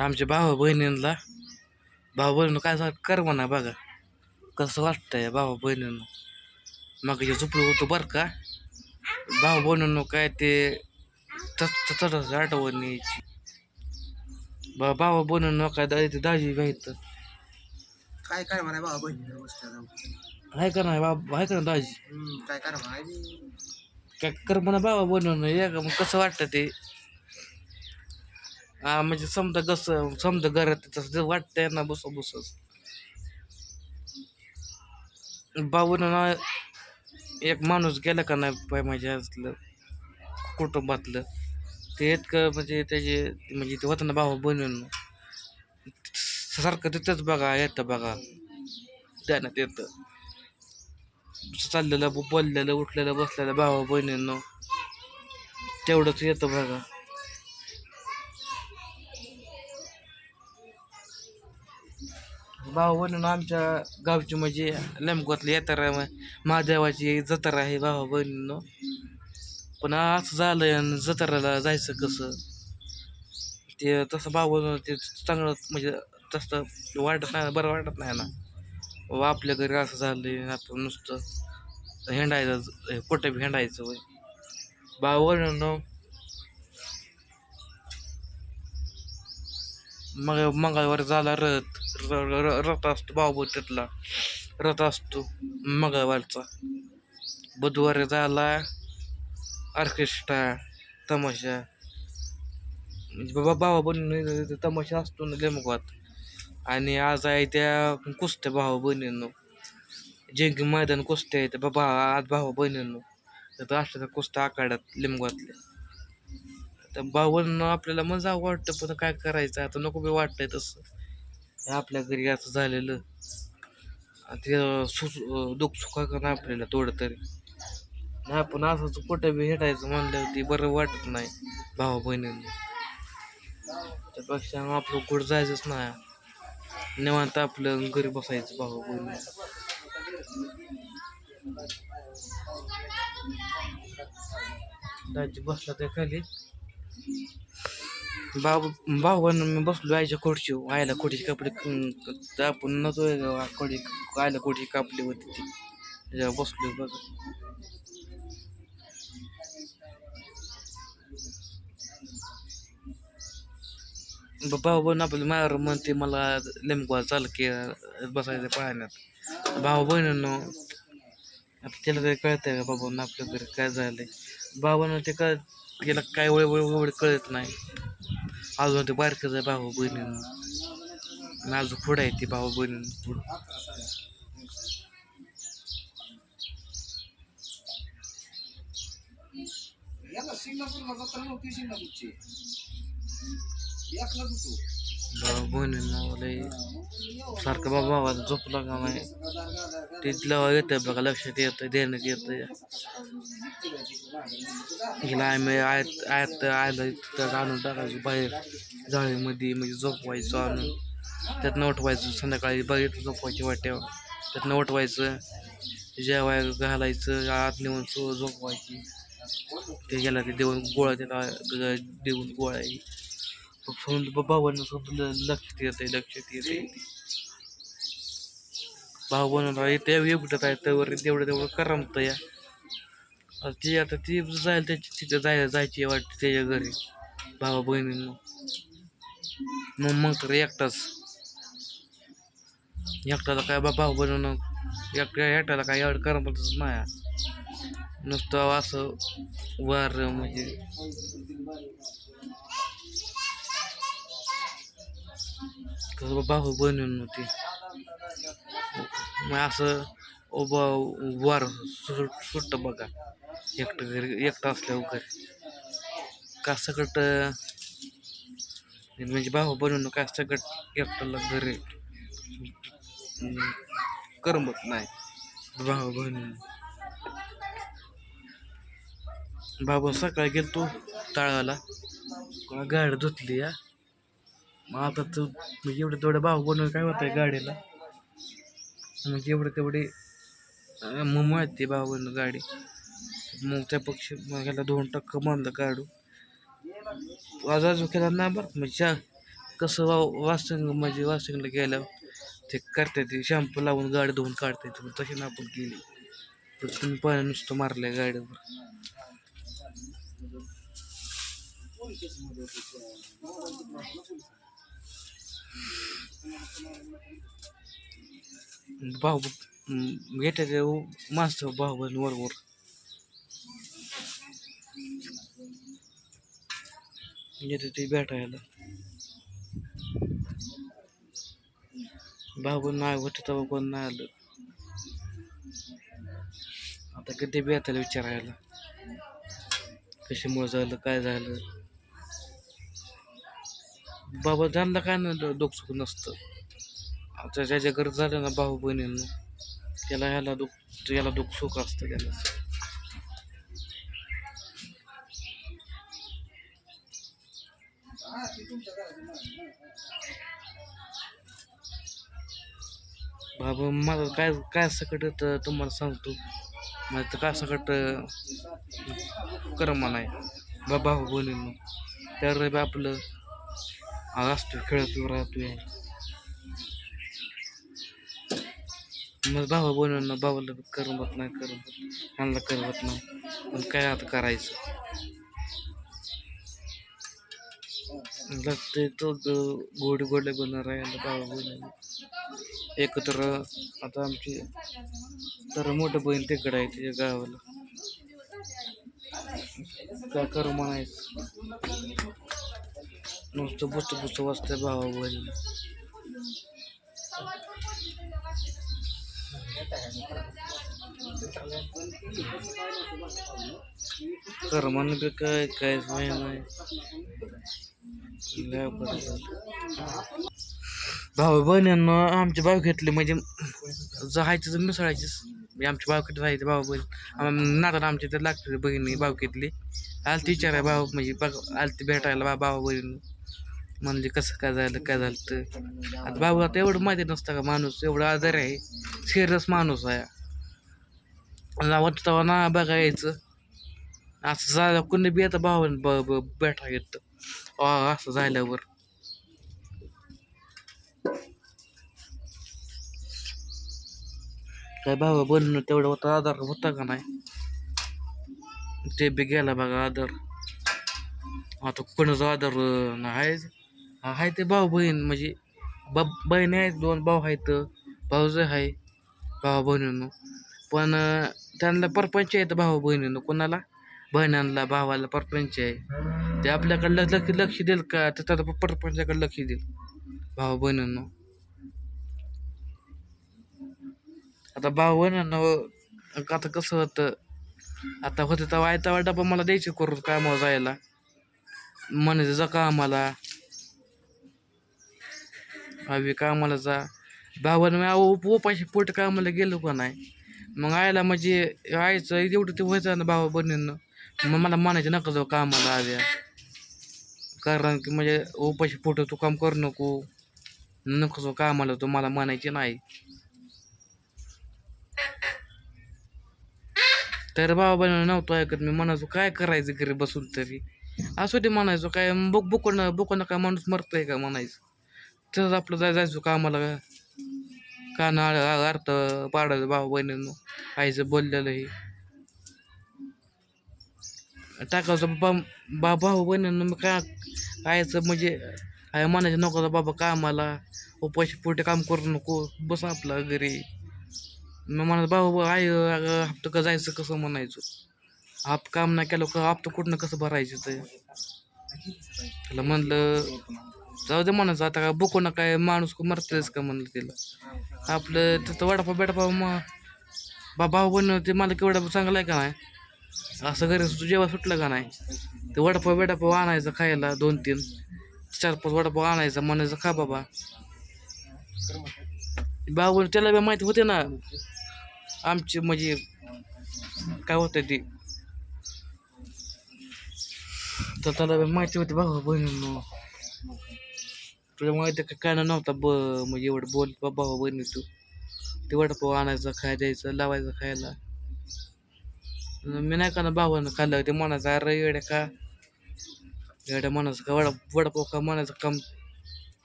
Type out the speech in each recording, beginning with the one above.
आमच्या भावा बहिणींना भाऊ बहिणीनं काय सांग कर म्हणा बघा. कसं वाटतंय भावा बहिणीनं. मग हे झोपलं होतं बरं का? भाऊ बहिणीनं काय ते चढ आठवण यायची. बा भावा बहिणीनं काय दा ते दाजी माहीत काय काय म्हणा बाबा बहिणी जाऊन आहे का नाही बाबा आहे का ना दाजी? काय काय म्हणा. काय कर म्हणा बाबा बनवणं या का मग कसं वाटतं ते? हा म्हणजे समजा कसं समजा घरात तसं वाटतंय ना बस बस बाबून एक माणूस गेला का नाही पाय माझ्या असलं कुटुंबातलं? ते इतकं म्हणजे त्याचे म्हणजे ते होतं ना भाऊ बनवून सारखं तिथंच बघा येतं बघा. ध्यानात येतं चाललेलं बोललेलं उठलेलं बसलेलं भावा बहिणींनो. तेवढंच येतं बघा. भाऊ बहिणीनं आमच्या गावची म्हणजे लेमगावातली यात्रा महादेवाची जत्रा आहे भावा बहिणींनो. पण असं झालं आणि जत्रेला जायचं कसं? ते तसं भाऊ ते चांगलं म्हणजे तसं वाटत नाही बरं वाटत नाही ना. व आपल्या घरी असं झालं आपण नुसतं हिंडायचं कुठे बी हिंडायचं वय भाऊ मग मंगळवार झाला रथ. रथ असतो भाऊ तिथला. रथ असतो मंगळवारचा. बुधवारी झाला ऑर्केस्ट्रा तमाशा. म्हणजे बाबा भावा बहिणी तमाशा असतो ना लेमगावात आणि आज आहे त्या कुस्त्या भावा बहिणींनो. जिंकी मैदान कुस्त्या आहेत बाबा आज भावा बहिणींनो. तर असल्या कुस्त्या आखाड्यात लिंबगातल्या तर भावांना आपल्याला मजा वाटतं पण काय करायचं? आता नको बी वाटतंय तसं. हे आपल्या घरी असं झालेलं. ते सु दुःख सुखा का नाही आपल्याला थोडं तरी. नाही आपण असंच कुठं बी हेटायचं म्हणलं ते बरं वाटत नाही भावा बहिणींना. त्यापेक्षा आपलं कुठं जायचंच नाही. निवांत आपलं घरी बसायचं भाऊ बहिणी दाजी बसला त्या खाली. बाबू भाऊ मी बसलो आईच्या खोडची आईला खोटीचे कपडे आपण नव्हतो खोडी आईला खोडची कापली होती ती. त्याच्यावर बसलो बघ. भाऊ बहिण आपली मायावर म्हणते मला लिंबवा चाल की बसायचं पाहण्यात भाऊ बहिणींनो त्याला तरी कळतंय का बाबा आपल्या घरी काय झालंय? भावानं ते कळ त्याला काय वेळ वळ वळ कळत नाही. अजून ते बारकंच आहे भाऊ बहिणी आणि अजून पुढं आहे ती भाऊ बहिणी. पुढं याला सिंगापूरला जत्रा नव्हती सिंगापूरची. एकलाच होतो. भाऊ बहिणींना लय सारखं बाबा भावाला झोपला का नाही? तिथलं येतं बघा लक्षात येतं देण्यात येतं हिला आम्ही आयत आयत आयला तिथं आणून टाकायचं बाहेर जाळीमध्ये म्हणजे झोपवायचं आणून. त्यातनं उठवायचं संध्याकाळी बघितलं झोपवायची वाट्यावर. त्यातनं उठवायचं जेवाय घालायचं आत नेऊन सो झोपवायची. ते गेला ते देऊन गोळा त्याला देऊन गोळा आहे भावांना सुद्धा लक्षात येते लक्षात येते भाऊ बनवला येते एकटत आहे तर तेवढं तेवढं करमत या. आता ती आता ती जायला त्याची तिथे जायला जायची वाटते त्याच्या घरी. भावा बहिणींना. मग मग तर एकटाच. एकट्याला काय बा भाऊ बनवणं एकट्या एकट्याला काय एवढं करमतच माया नुसतं असं वार म्हणजे. कसं भाऊ बनवून होती मग असं उभा वार सुट सुटतं बघा एकटं घरी एकटं असल्यावर घरी का सकट म्हणजे भाऊ बनवून काय सकट एकट्याला घरी करमत नाही भाऊ बनवून बाबा सकाळी गेलतो तळाला गाडी धुतली या मग आता तू म्हणजे एवढं तेवढं भाव बनवून काय होतंय गाडीला? मग एवढे तेवढे मग माहिती भाव बनवून गाडी. मग त्या पक्ष मग ह्याला दोन टक्क बांधलं काढू आज अजून केला ना बरं म्हणजे कसं वा वासंग म्हणजे वासिंगला गेल्यावर ते करतात ते शॅम्पू लावून गाडी धुवून काढतात तुम्ही तशी ना आपण केली. तर तुम्ही पाणी नुसतं मारलंय गाडीवर. भाऊ घेते माणसं भाऊ बहीण बरोबर येते ते भेटायला. भाऊ नाही होते तेव्हा कोण नाही आलं. आता कधी भेटायला विचारायला? कशामुळे झालं काय झालं? बाबा त्यांना काय नाही? दुःख सुख नसतं. आता ज्याच्या घरी झालं ना भाऊ बहिणींना त्याला ह्याला दुःख याला दुःख सुख असतं त्याला. बाबा माझं काय काय सकट येतं तुम्हाला सांगतो. माझं तर काय सकट कर्म नाही बा भाऊ बहिणींनो. त्यावर बी आपलं असतो खेळत राहतोय. मग भावा बहिणींना भावाला करमत नाही करमत ह्यांना करमत नाही. पण काय आता करायचं? लागतंय तो ग- गोडे बोलणार बनणार राहायला भावा बहिणींना एकत्र आता आमची तर मोठं बहीण तिकडं आहे तिच्या गावाला. काय करू म्हणायचं? नुसतं बुस्त बुस्त वाचतंय भावा बहिणीला कर म्हण काय काय नाही नाही. लय अवघड आमचे भाऊ बहिणींना आमची घेतली म्हणजे जायचं तर मिसळायचीच. म्हणजे आमची बाव किती राहायची भाऊ बहीण. नाताला आमच्या इथे लागते बहिणी बाव घेतली. आलती विचाराय भाऊ म्हणजे बघ आलती भेटायला बा भाऊ बहीण. म्हणजे कसं काय झालं काय झालं तर आता बाबू आता एवढं माहिती नसतं का माणूस? एवढा आजार आहे. सिरियस माणूस आहे. वाटतं तेव्हा ना बघा यायचं असं झालं कुणी बी येतं भाऊ ब ब भेटा येतं असं झाल्यावर. काय भावा बोलणं तेवढं होता आधार होता का नाही? ते बी गेला बघा आधार. आता कोणाचा आधार नाही आहे ते भाऊ बहीण म्हणजे ब बहिणी आहेत दोन भाऊ आहेत भाऊज आहे भावा बहिणीनं. पण त्यांना परपंच आहेत भाऊ बहिणीनं कोणाला? बहिणांना भावाला परपंच आहे. ते आपल्याकडे लक्ष लक्ष देईल का? तर त्याला परपंचाकडे लक्ष देईल भाऊ बहिणीनं. आता भाऊ बहिणीनं आता कसं होतं आता होतं तर आहे वाटा डबा मला द्यायचे करून कामावर जायला. म्हणायचं जा कामाला. हवी कामाला जा. भावानं मी अहो उप उपाशी पोट कामाला गेलो का नाही? मग आयला म्हणजे आईचं एवढं ते व्हायचं ना भावा बहिणीनं. मग मला म्हणायचं नका जाऊ कामाला आव्या कारण की म्हणजे उपाशी पोट तू काम करू नको. नको जाऊ कामाला. तू मला म्हणायचे नाही. तर बाबा बहिणी नव्हतं ऐकत मी. म्हणायचो काय करायचं घरी बसून तरी? असू दे म्हणायचो काय बुक बुकणं बुकणं काय माणूस मरतंय का? म्हणायचं. तिथंच आपलं जाय जायचो कामाला का नाळ अर्थ पाडायचं भाऊ बहिणीनं. आईचं बोललेलं हे टाकायचं बा बा भाऊ बहिणीनं मी काय आईचं म्हणजे आई म्हणायचं नको बाबा कामाला. हो, उपाशी पोटी काम करू नको. बस आपलं घरी. मग म्हणत भाऊ आई अगं हप्तं का जायचं कसं म्हणायचं? आप काम नाही केलं का हप्तं कुठनं कसं भरायचं ते त्याला म्हणलं जाऊ दे म्हणायचं आता काय बुकू ना काय माणूस मरतेच का म्हणलं तिला. आपलं तिथं वडापाव बेडापाव मग बा भाऊ बन ते मला केवढा चांगला आहे का नाही? असं घरी तू जेव्हा सुटलं का नाही? ते वडापाव बेडापाव आणायचं खायला दोन तीन चार पाच वडापाव आणायचा म्हणायचं खा बाबा. भाऊ त्याला बी माहिती होते ना आमची म्हणजे काय होतं ते. तर त्याला माहिती होती भाऊ बहिणी तुला माहिती का काय नव्हता. ब म्हणजे एवढं बोल भाऊ हो, बहिणी तू. ते वडापाव आणायचं खाय द्यायचं लावायचं खायला. मी नाही का ना भावानं खाल्लं ते म्हणायचं अरे येड्या का एवढ्या म्हणायचं का वडा वडापाव का म्हणायचं काम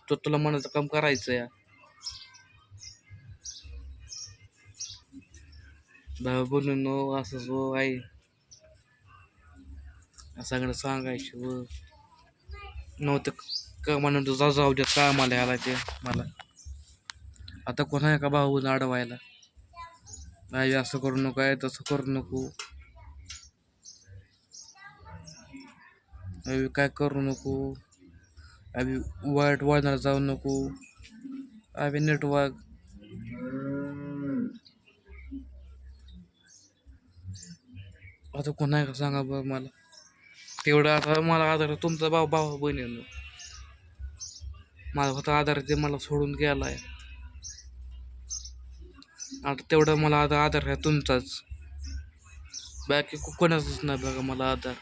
तो तुला मनाचं काम करायचं या. भाऊ बोलून असंच हो आई. सगळं सांगायचं व नव्हतं. का म्हणून तुझा जाऊ द्या कामाला यायला ते मला. आता कोणा आहे का भाऊ अडवायला नाही असं करू नको आहे तसं करू नको. अबी काय करू नको. अबी वाईट वळणाला जाऊ नको. अबी नेटवर्क आता कोणा आहे का सांगा बघ मला. तेवढं आता मला आता तुमचा भाऊ भाऊ बहिणीनं माझा होता आधार ते मला सोडून गेला आहे आता तेवढं मला आता आधार आहे तुमचाच. बाकी कोणाचाच नाही बघा मला आधार.